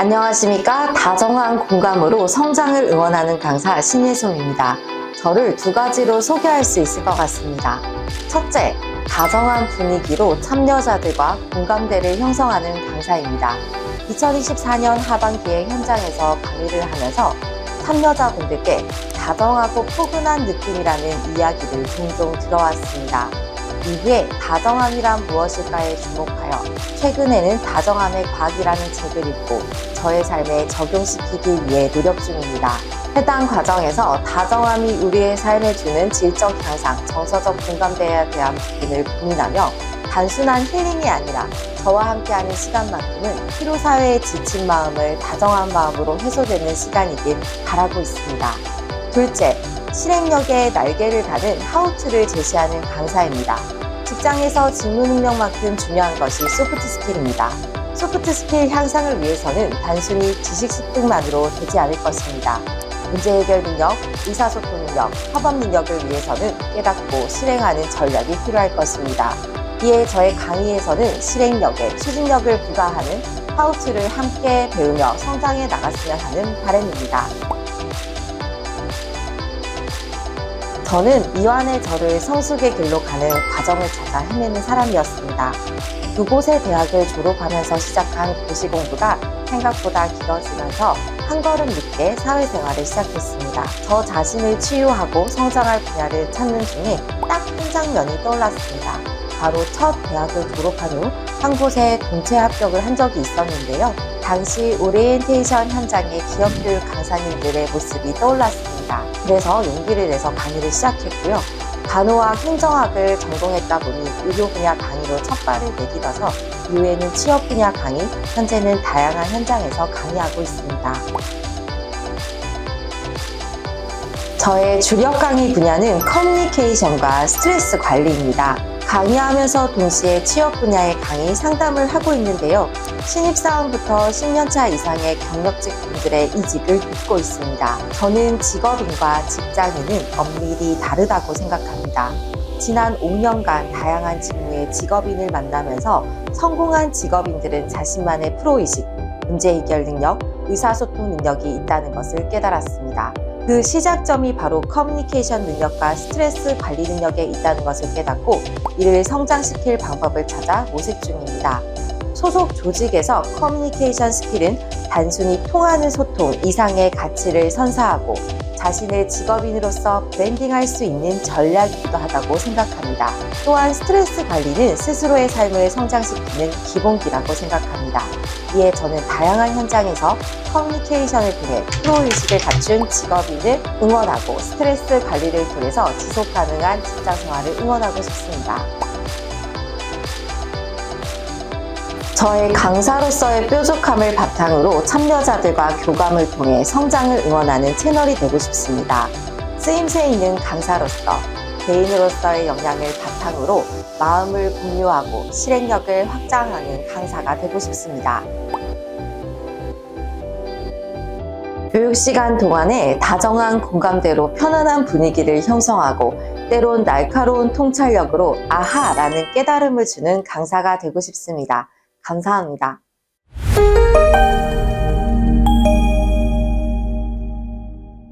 안녕하십니까. 다정한 공감으로 성장을 응원하는 강사 신예송입니다. 저를 두 가지로 소개할 수 있을 것 같습니다. 첫째, 다정한 분위기로 참여자들과 공감대를 형성하는 강사입니다. 2024년 하반기에 현장에서 강의를 하면서 참여자분들께 다정하고 포근한 느낌이라는 이야기를 종종 들어왔습니다. 이후에 다정함이란 무엇일까에 주목하여 최근에는 다정함의 과학이라는 책을 읽고 저의 삶에 적용시키기 위해 노력 중입니다. 해당 과정에서 다정함이 우리의 삶에 주는 질적 향상, 정서적 공감대에 대한 부분을 고민하며 단순한 힐링이 아니라 저와 함께하는 시간만큼은 피로사회에 지친 마음을 다정한 마음으로 해소되는 시간이길 바라고 있습니다. 둘째, 실행력의 날개를 다는 하우투를 제시하는 강사입니다. 직장에서 직무 능력만큼 중요한 것이 소프트 스킬입니다. 소프트 스킬 향상을 위해서는 단순히 지식 습득만으로 되지 않을 것입니다. 문제 해결 능력, 의사소통 능력, 협업 능력을 위해서는 깨닫고 실행하는 전략이 필요할 것입니다. 이에 저의 강의에서는 실행력에 추진력을 부과하는 하우츠를 함께 배우며 성장해 나갔으면 하는 바람입니다. 저는 이완의 저를 성숙의 길로 가는 과정을 찾아 헤매는 사람이었습니다. 두 곳의 대학을 졸업하면서 시작한 고시 공부가 생각보다 길어지면서 한 걸음 늦게 사회생활을 시작했습니다. 저 자신을 치유하고 성장할 분야를 찾는 중에 딱 한 장면이 떠올랐습니다. 바로 첫 대학을 졸업한 후 한 곳에 동체 합격을 한 적이 있었는데요. 당시 오리엔테이션 현장의 기업 교육 강사님들의 모습이 떠올랐 습니다. 그래서 용기를 내서 강의를 시작했고요. 간호학, 행정학을 전공했다 보니 의료 분야 강의로 첫 발을 내딛어서 이후에는 취업 분야 강의, 현재는 다양한 현장에서 강의하고 있습니다. 저의 주력 강의 분야는 커뮤니케이션과 스트레스 관리입니다. 강의하면서 동시에 취업 분야의 강의 상담을 하고 있는데요. 신입사원부터 10년차 이상의 경력직 분들의 이직을 돕고 있습니다. 저는 직업인과 직장인은 엄밀히 다르다고 생각합니다. 지난 5년간 다양한 직무의 직업인을 만나면서 성공한 직업인들은 자신만의 프로의식, 문제 해결 능력, 의사소통 능력이 있다는 것을 깨달았습니다. 그 시작점이 바로 커뮤니케이션 능력과 스트레스 관리 능력에 있다는 것을 깨닫고 이를 성장시킬 방법을 찾아 모색 중입니다. 소속 조직에서 커뮤니케이션 스킬은 단순히 통하는 소통 이상의 가치를 선사하고 자신의 직업인으로서 브랜딩할 수 있는 전략이기도 하다고 생각합니다. 또한 스트레스 관리는 스스로의 삶을 성장시키는 기본기라고 생각합니다. 이에 저는 다양한 현장에서 커뮤니케이션을 통해 프로의식을 갖춘 직업인을 응원하고 스트레스 관리를 통해서 지속 가능한 직장 생활을 응원하고 싶습니다. 저의 강사로서의 뾰족함을 바탕으로 참여자들과 교감을 통해 성장을 응원하는 채널이 되고 싶습니다. 쓰임새 있는 강사로서 개인으로서의 역량을 바탕으로 마음을 공유하고 실행력을 확장하는 강사가 되고 싶습니다. 교육 시간 동안에 다정한 공감대로 편안한 분위기를 형성하고 때론 날카로운 통찰력으로 아하라는 깨달음을 주는 강사가 되고 싶습니다. 감사합니다.